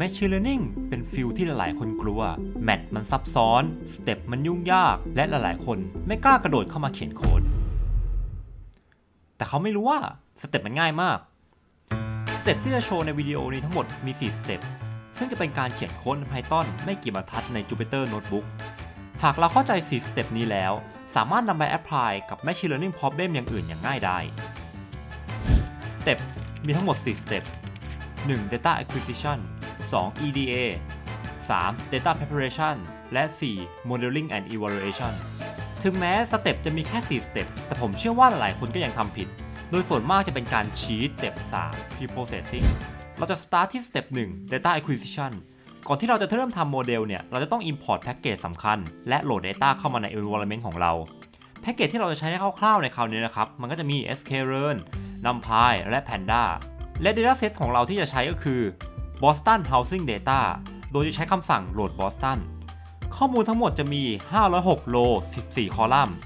Machine Learning เป็นฟิลที่หลายๆ คนกลัว แมทมันซับซ้อน สเต็ปมันยุ่งยาก และหลายๆ คนไม่กล้ากระโดดเข้ามาเขียนโค้ด แต่เขาไม่รู้ว่าสเต็ปมันง่ายมาก สเต็ปที่จะโชว์ในวิดีโอนี้ทั้งหมดมี 4 สเต็ป ซึ่งจะเป็นการเขียนโค้ดใน Python ไม่กี่บรรทัดใน Jupyter Notebook หากเราเข้าใจ 4 สเต็ปนี้แล้ว สามารถนำไปแอพพลายกับ Machine Learning Problem อย่างอื่นอย่างง่ายได้ สเต็ปมีทั้งหมด 4 สเต็ป 1. Data Acquisition 2. EDA 3. Data Preparation และ 4. Modeling and Evaluation ถึงแม้สเต็ปจะมีแค่ 4 สเต็ป แต่ผมเชื่อว่าหลายคนก็ยังทำผิด โดยส่วนมากจะเป็นการชี้สเต็ป 3 Pre-processing เราจะ start ที่สเต็ป 1 Data Acquisition ก่อนที่เราจะเริ่มทำโมเดลเนี่ย เราจะต้อง import แพ็กเกจสำคัญ และโหลด Data เข้ามาใน environment ของเรา แพ็กเกจที่เราจะใช้ในคร่าวๆในคราวนี้นะครับ มันก็จะมี sklearn numpy และ panda และ dataset ของเราที่จะใช้ก็คือ Boston Housing Data โดยจะใช้คำสั่งโหลด Boston ข้อมูลทั้งหมดจะมี 506 โล 14 คอลัมน์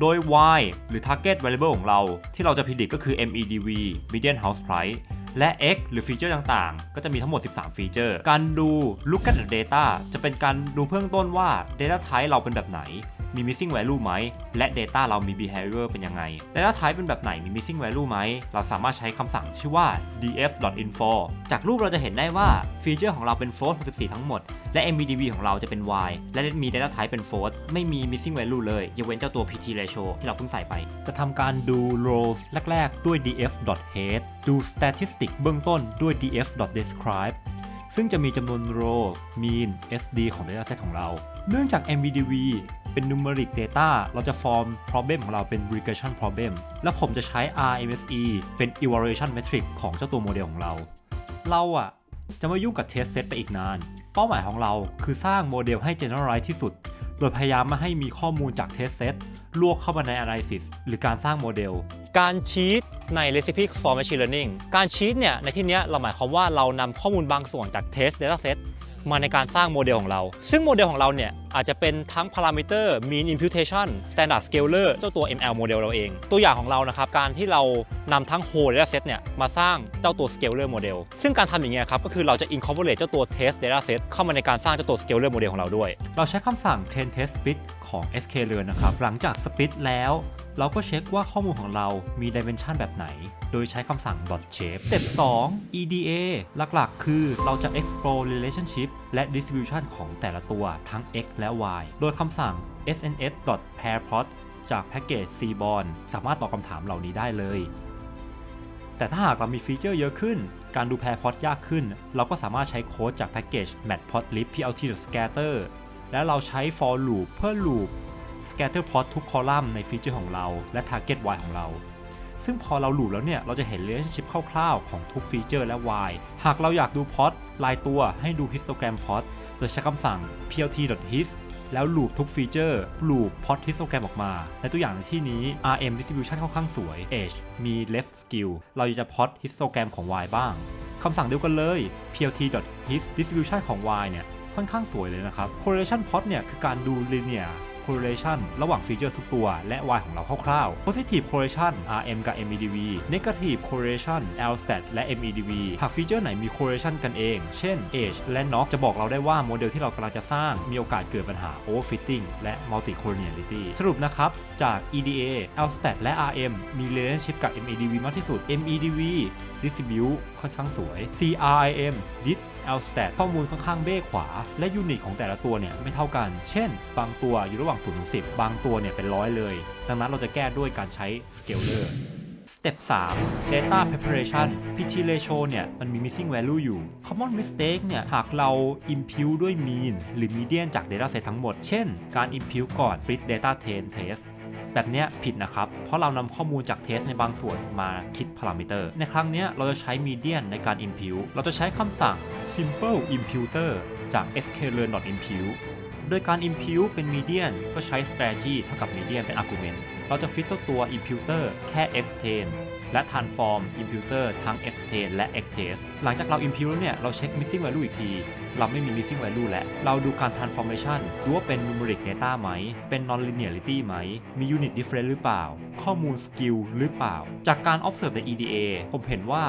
โดย y หรือ target variable ของเราที่เราจะพิจิตก็คือ MEDV median house price และ x หรือฟีเจอร์ต่างๆ ก็จะมีทั้งหมด 13 ฟีเจอร์ การดู look at the data จะเป็นการดูเบื้องต้นว่า data type เราเป็นแบบไหน มี missing value ไหม และ data เรามี behavior เป็นยังไง data type เป็นแบบไหนมี missing value ไหม เราสามารถใช้คำสั่งชื่อว่า df.info จากรูปเราจะเห็นได้ว่าฟีเจอร์ของเราเป็น float 64 ทั้งหมด และ MBDV ของเราจะเป็น y และมี data type เป็น float ไม่มี missing value เลยยกเว้นเจ้าตัว pt ratio ที่เราเพิ่งใส่ไป จะทำการดู rows แรก ๆ ด้วย df.head ดู statistic เบื้องต้นด้วย df.describe ซึ่งจะมีจำนวน row mean sd ของ dataset ของเรา เนื่องจาก MVDV เป็น numeric data เราจะ form problem ของเราเป็น regression problem และผมจะใช้ RMSE เป็น evaluation metric ของเจ้าตัวโมเดลของเรา เราอะจะไม่ยุ่งกับ test set ไปอีกนาน เป้าหมายของเราคือสร้างโมเดลให้ generalize ที่สุด โดยพยายามไม่ให้มีข้อมูลจาก test set ลวกเข้ามาใน analysis หรือการสร้างโมเดล การชีตใน recipe for machine learning การชีตเนี่ยในที่นี้เราหมายความว่าเรานำข้อมูลบางส่วนจาก test dataset มาในการสร้างโมเดลของเรา ซึ่งโมเดลของเราเนี่ยอาจจะเป็นทั้ง parameter mean imputation standard scaler เจ้าตัว ML โมเดลเราเอง ตัวอย่างของเรานะครับการที่เรานำทั้ง whole dataset เนี่ยมาสร้างเจ้าตัว scaler โมเดลซึ่งการทำอย่างเงี้ยครับก็คือเราจะ incorporate เจ้าตัว test dataset เข้ามาในการสร้างเจ้าตัว scaler โมเดลของเราด้วย เราใช้คำสั่ง train test split ของ sklearn นะครับหลังจาก split แล้ว เราก็เช็คว่าข้อมูลของเรามี dimension แบบไหน โดยใช้คำสั่ง dot shape สเต็ป2 EDA หลักๆ คือเราจะ explore relationship และ distribution ของแต่ละตัวทั้ง x และ y โดยคำสั่ง sns dot pair plot จากแพ็กเกจ cborn สามารถตอบคำถามเหล่านี้ได้เลย แต่ถ้าหากเรามีฟีเจอร์เยอะขึ้น การดู pair plot ยากขึ้น เราก็สามารถใช้โค้ดจากแพ็กเกจ matplotlib plt.scatter และเราใช้ for loop เพื่อ loop scatter plot ทุกคอลัมน์ในฟีเจอร์ของเรา และ target y ของเรา ซึ่งพอเราหลูแล้วเนี่ย เราจะเห็น relationship คร่าวๆ ของทุกฟีเจอร์และ y หากเราอยากดู plot รายตัวให้ดู histogram plot โดยใช้คำสั่ง plt.hist แล้ว loop ทุกฟีเจอร์ loop plot histogram ออกมา ในตัวอย่างในที่นี้ rm distribution ค่อนข้างสวย age มี left skew เราจะ plot histogram ของ y บ้าง คำสั่งเดียวกันเลย plt.hist distribution ของ y เนี่ย ค่อนข้างสวยเลยนะครับ correlation plot เนี่ย คือการดู linear correlation ระหว่างฟีเจอร์ทุกตัว และ y ของเราคร่าวๆ positive correlation rm กับ MEDV negative correlation LSAT และ MEDV หากฟีเจอร์ไหนมี correlation กันเอง เช่น age และ knock จะบอกเราได้ว่าโมเดลที่เรากำลังจะสร้างมีโอกาสเกิดปัญหา overfitting และ multicollinearity สรุปนะครับ จาก EDA LSAT และ rm มี relationship กับ MEDV มากที่สุด MEDV distribute ค่อนข้างสวย CRIM dis dist lstat ข้อมูลค่อนข้างเบ้ขวา และยูนิตของแต่ละตัวเนี่ยไม่เท่ากัน เช่น บางตัวอยู่ระหว่าง0ถึง10 บางตัวเนี่ยเป็นร้อยเลย ดังนั้นเราจะแก้ด้วยการใช้ scaler สเต็ป3 data preparation pt ratio เนี่ย มันมี missing value อยู่ common mistake เนี่ย หากเรา impute ด้วย mean หรือ median จาก dataset ทั้งหมด เช่น การ impute ก่อน fit data train test แบบเนี้ยผิดนะครับ เพราะเรานำข้อมูลจากเทสในบางส่วนมาคิดพารามิเตอร์ ในครั้งเนี้ยเราจะใช้ median ในการ impute เราจะใช้คำสั่ง simple imputer จาก sklearn.impute โดยการ impute เป็น median ก็ใช้ strategy เท่ากับ median เป็น argument เราจะ fit ตัวตัว imputer แค่ extend และ transform imputer ทั้ง extend และ extest หลังจากเรา impute แล้วเนี่ย เราเช็ค missing value อีกที เราไม่มี missing value แล้ว เราดูการ transformation ดูว่าเป็น numeric data ไหม เป็น non-linearity ไหม มี unit difference หรือเปล่า ข้อมูล skill หรือเปล่า จากการ observe ใน EDA ผมเห็นว่า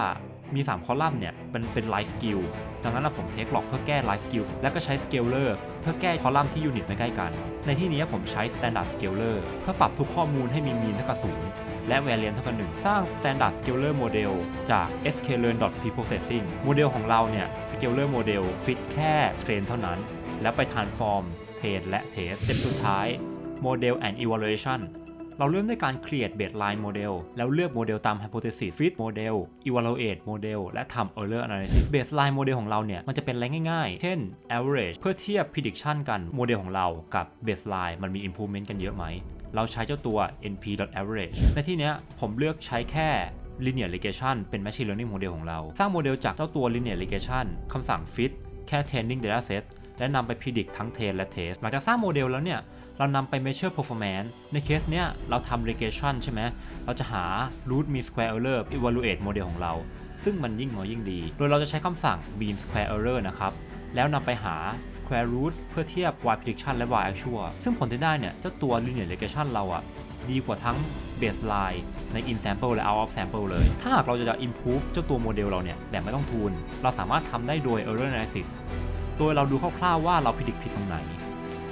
มี 3 คอลัมน์เนี่ยเป็นเป็น Life Skill ดังนั้นผมเทคล็อกเพื่อแก้ Life Skill แล้วก็ใช้ Scaler เพื่อแก้คอลัมน์ที่ยูนิตไม่ใกล้กัน ในที่นี้ผมใช้ Standard Scaler เพื่อปรับทุกข้อมูลให้มี mean เท่ากับศูนย์และ variance เท่ากับหนึ่งสร้าง Standard Scaler Model จาก sklearn.preprocessing โมเดลของเราเนี่ย Scaler Model ฟิตแค่เทรนเท่านั้น แล้วไป transform train และเทสเต็ปสุดท้าย Model and Evaluation เราเริ่มด้วยการ create baseline model แล้วเลือกโมเดลตาม hypothesis fit model evaluate model และทำ error analysis baseline model ของเราเนี่ยมันจะเป็นอะไรง่ายๆ เช่น average เพื่อเทียบ prediction กันโมเดลของเรากับ baseline มันมี improvement กันเยอะไหม เราใช้เจ้าตัว np.average ในที่เนี้ยผมเลือกใช้แค่ linear regression เป็น machine learning model ของเรา สร้างโมเดลจากเจ้าตัว linear regression คำสั่ง fit แค่ training dataset และนำไป predict ทั้ง train และ test หลังจากสร้างโมเดลแล้วเนี่ย เรานำไป measure performance ในเคสเนี้ยเราทำ regression ใช่ไหมเราจะหา root mean square error evaluate โมเดลของเรา ซึ่งมันยิ่งน้อยยิ่งดี โดยเราจะใช้คำสั่ง mean square error นะครับแล้วนำไปหา square root เพื่อเทียบ y prediction และ y actual ซึ่งผลที่ได้เนี่ย เจ้าตัว linear regression เราอะดีกว่าทั้ง baseline ใน in sample และ out of sample เลย ถ้าหากเราจะ improve เจ้าตัวโมเดลเราเนี่ย แบบไม่ต้องทูน เราสามารถทำได้โดย error analysis โดยเราดูคร่าวๆว่าเรา predict ผิดตรงไหน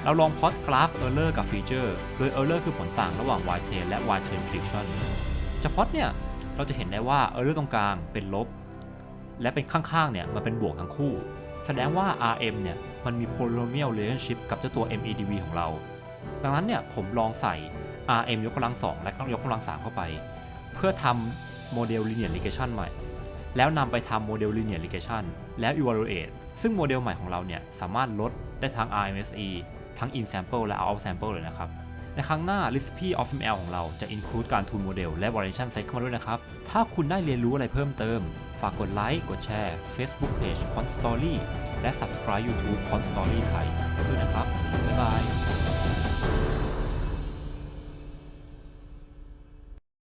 เราลองพอดกราฟ error กับ feature โดย error คือผลต่างระหว่าง y train และ y train prediction จะพอดเนี่ย เราจะเห็นได้ว่า error ตรงกลางเป็นลบ และเป็นข้างๆเนี่ยมันเป็นบวกทั้งคู่ แสดงว่า RM เนี่ยมันมี polynomial relationship กับเจ้าตัว MEDV ของเรา ดังนั้นเนี่ยผมลองใส่ RM ยกกำลัง 2 และยกกำลัง 3 เข้าไป เพื่อทำโมเดล linear regression ใหม่ แล้วนำไปทำโมเดล linear regression แล้ว evaluate ซึ่งโมเดลใหม่ของเราเนี่ยสามารถลดได้ทั้ง RMSE ทั้ง in sample และ out sample เลยนะครับ ในครั้งหน้า recipe of ML ของเราจะ include การ tune โมเดลและ variation set เข้ามาด้วยนะครับ ถ้าคุณได้เรียนรู้อะไรเพิ่มเติม ฝากกดไลค์ กดแชร์ Facebook page Con Story และ subscribe YouTube Con Story ไทยด้วยนะครับ บ๊ายบาย